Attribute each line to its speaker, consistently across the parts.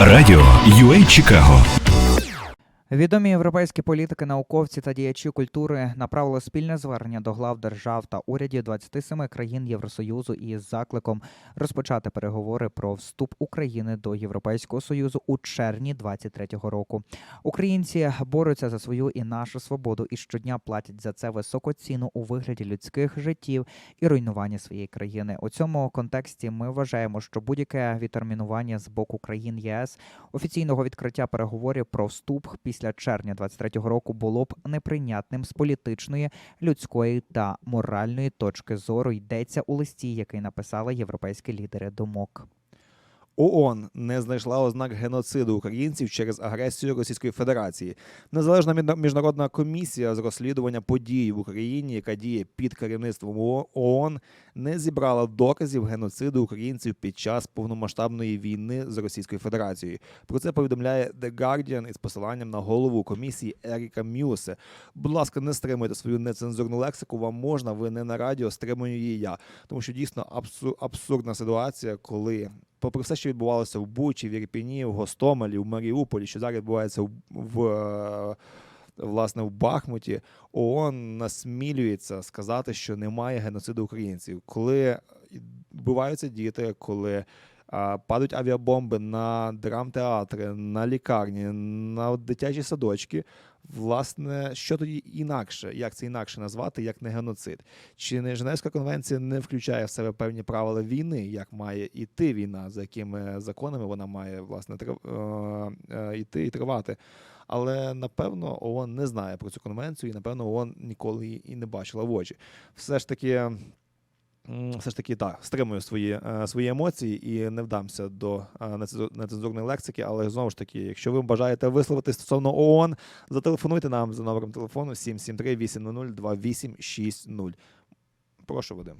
Speaker 1: Радіо UA Чикаго
Speaker 2: Відомі європейські політики, науковці та діячі культури направили спільне звернення до глав держав та урядів 27 країн Євросоюзу із закликом розпочати переговори про вступ України до Європейського союзу у червні 23-го року. Українці борються за свою і нашу свободу і щодня платять за це високу ціну у вигляді людських життів і руйнування своєї країни. У цьому контексті ми вважаємо, що будь-яке відтермінування з боку країн ЄС офіційного відкриття переговорів про вступ після червня 23-го року було б неприйнятним з політичної, людської та моральної точки зору. Йдеться у листі, який написали європейські лідери думок.
Speaker 3: ООН не знайшла ознак геноциду українців через агресію Російської Федерації. Незалежна міжнародна комісія з розслідування подій в Україні, яка діє під керівництвом ООН, не зібрала доказів геноциду українців під час повномасштабної війни з Російською Федерацією. Про це повідомляє The Guardian із посиланням на голову комісії Еріка Мюсе. Будь ласка, не стримуйте свою нецензурну лексику. Вам можна, ви не на радіо, стримую її я. Тому що дійсно абсу- абсурдна ситуація, коли попри все, що відбувалося в Бучі, в Ірпіні, в Гостомелі, в Маріуполі, що зараз відбувається в, в е, власне в Бахмуті, ООН насмілюється сказати, що немає геноциду українців. Коли вбиваються діти, коли падають авіабомби на драмтеатри, на лікарні, на дитячі садочки. Власне, що тоді інакше, як це інакше назвати, як не геноцид? Чи не Женевська конвенція не включає в себе певні правила війни, як має іти війна, за якими законами вона має власне трив- е, е, і тривати? Але напевно ООН не знає про цю конвенцію, і напевно ООН ніколи її і не бачила в очі. Все ж таки. Все ж таки, так, стримую свої, е, свої емоції і не вдамся до е, нецензурної лексики, але знову ж таки, якщо ви бажаєте висловити стосовно ООН, зателефонуйте нам за номером телефону 773-800-2860. Прошу, Вадим.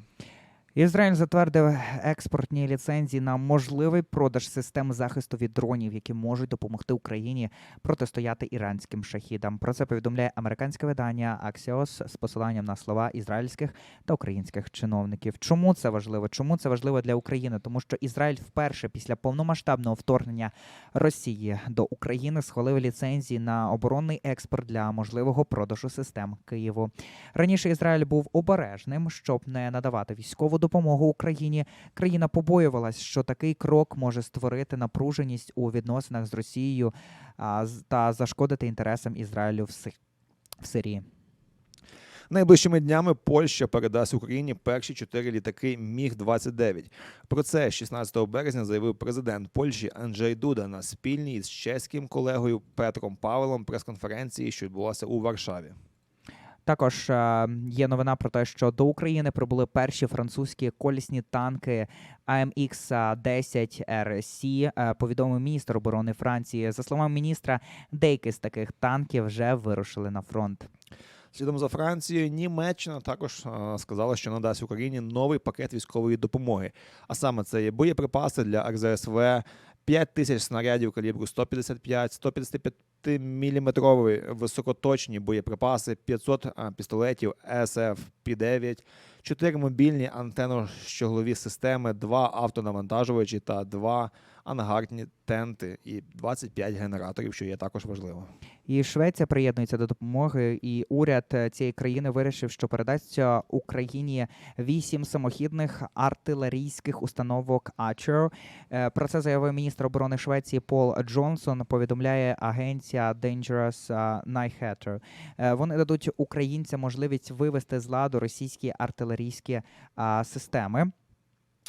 Speaker 2: Ізраїль затвердив експортні ліцензії на можливий продаж систем захисту від дронів, які можуть допомогти Україні протистояти іранським шахідам. Про це повідомляє американське видання Axios з посиланням на слова ізраїльських та українських чиновників. Чому це важливо? Чому це важливо для України? Тому що Ізраїль вперше після повномасштабного вторгнення Росії до України схвалив ліцензії на оборонний експорт для можливого продажу систем Києву. Раніше Ізраїль був обережним, щоб не надавати військову допомогу Україні. Країна побоювалась, що такий крок може створити напруженість у відносинах з Росією та зашкодити інтересам Ізраїлю в, Си- в Сирії.
Speaker 3: Найближчими днями Польща передасть Україні перші чотири літаки Міг-29. Про це 16 березня заявив президент Польщі Анджей Дуда на спільній з чеським колегою Петром Павелом прес-конференції, що відбулася у Варшаві.
Speaker 2: Також е, є новина про те, що до України прибули перші французькі колісні танки AMX 10 RC, е, повідомив міністр оборони Франції. За словами міністра, деякі з таких танків вже вирушили на фронт.
Speaker 3: Слідом за Францією, Німеччина також е, сказала, що надасть Україні новий пакет військової допомоги. А саме це є боєприпаси для РЗСВ, 5 тисяч снарядів калібру 155, 155 міліметрові високоточні боєприпаси, 500 пістолетів SF-P9, 4 мобільні антенно-щоглові системи, 2 автонавантажувачі та 2 ангарні тенти і 25 генераторів, що є також важливо.
Speaker 2: І Швеція приєднується до допомоги, і уряд е, цієї країни вирішив, що передасть Україні вісім самохідних артилерійських установок Archer. Е, Про це заявив міністр оборони Швеції Пол Джонсон. Повідомляє агенція Dangerous е, Nyheter. Е, Вони дадуть українцям можливість вивести з ладу російські артилерійські системи.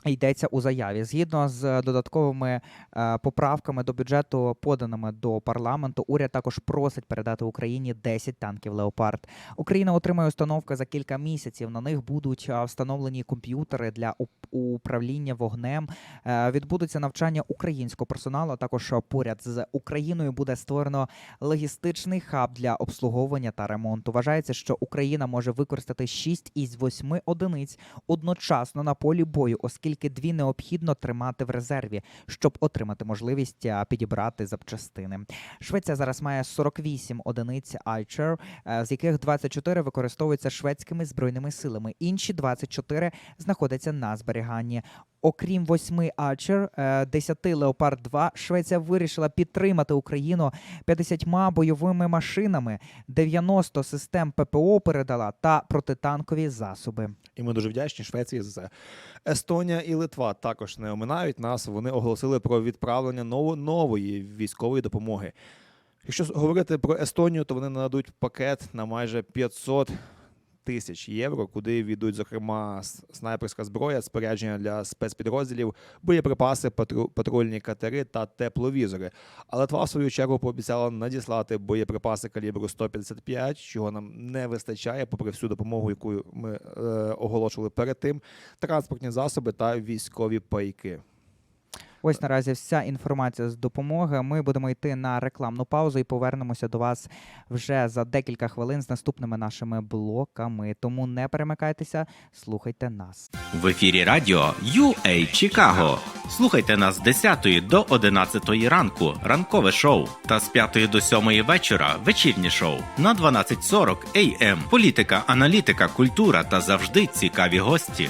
Speaker 2: Йдеться у заяві згідно з додатковими е, поправками до бюджету, поданими до парламенту. Уряд також просить передати Україні 10 танків Леопард. Україна отримає установки за кілька місяців. На них будуть е, встановлені комп'ютери для управління вогнем. Е, Відбудуться навчання українського персоналу. Також поряд з Україною буде створено логістичний хаб для обслуговування та ремонту. Вважається, що Україна може використати 6 із 8 одиниць одночасно на полі бою, оскільки оскільки дві необхідно тримати в резерві, щоб отримати можливість підібрати запчастини. Швеція зараз має 48 одиниць Archer, е, з яких 24 використовуються шведськими збройними силами. Інші 24 знаходяться на зберіганні. Окрім восьми е, 10 Leopard 2, Швеція вирішила підтримати Україну 50 бойовими машинами, 90 систем ППО передала та протитанкові засоби.
Speaker 3: І ми дуже вдячні Швеції за це. Естонія і Литва також не оминають нас. Вони оголосили про відправлення ново- нової військової допомоги. Якщо говорити про Естонію, то вони нададуть пакет на майже 500 тисяч євро, куди війдуть, зокрема, снайперська зброя, спорядження для спецпідрозділів, боєприпаси, патру- патрульні катери та тепловізори. А Литва, в свою чергу, пообіцяла надіслати боєприпаси калібру 155, чого нам не вистачає, попри всю допомогу, яку ми е, оголошували перед тим, транспортні засоби та військові пайки.
Speaker 2: Ось наразі вся інформація з допомоги. Ми будемо йти на рекламну паузу і повернемося до вас вже за декілька хвилин з наступними нашими блоками. Тому не перемикайтеся, слухайте нас.
Speaker 4: В ефірі радіо UA Чикаго. Слухайте нас з 10 до 11 ранку, ранкове шоу, та з 5 до 7 вечора вечірнє шоу на 12.40 AM. Політика, аналітика, культура та завжди цікаві гості.